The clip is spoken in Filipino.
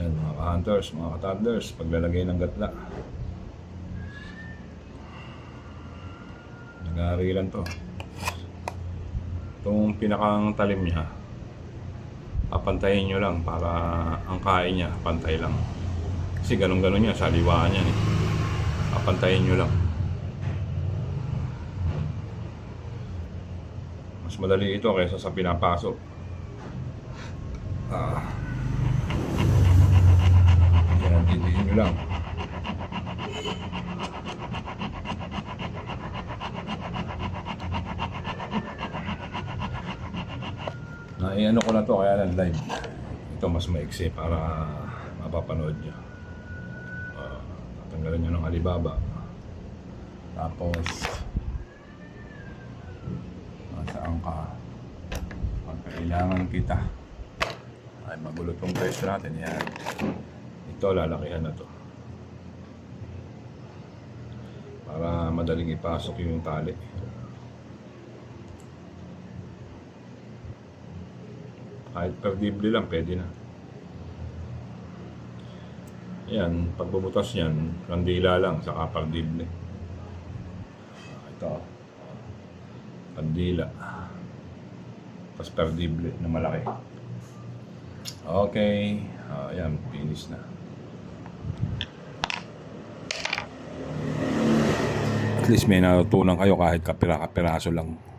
Ayan, mga ka-hunters, mga ka-thunders, paglalagay ng gatla. Nag-aarilan to. Itong pinakang talim niya, papantayin nyo lang para ang kain niya, pantay lang. Kasi ganun-ganun niya, saliwaan yan eh. Papantayin nyo lang. Mas madali ito kaysa sa pinapasok. Ah. Nyo lang. Na ano ko na to kaya lang live. Ito mas maiksi para mapapanood nyo. Uh, tatanggalan nyo ng Alibaba. Tapos nasaan ka? Pag kailangan kita ay magulo tong presyo natin. Yan. Ito lalakihan na to. Para madaling ipasok yung tali. Kahit perdible lang, pwede na. Yan, pag bumutas yan, kandila lang, saka perdible. Ito. Kandila. Tapos perdible na malaki. Okay. Yan, finish na. Least may natutunan kayo kahit kapira-kapiraso lang.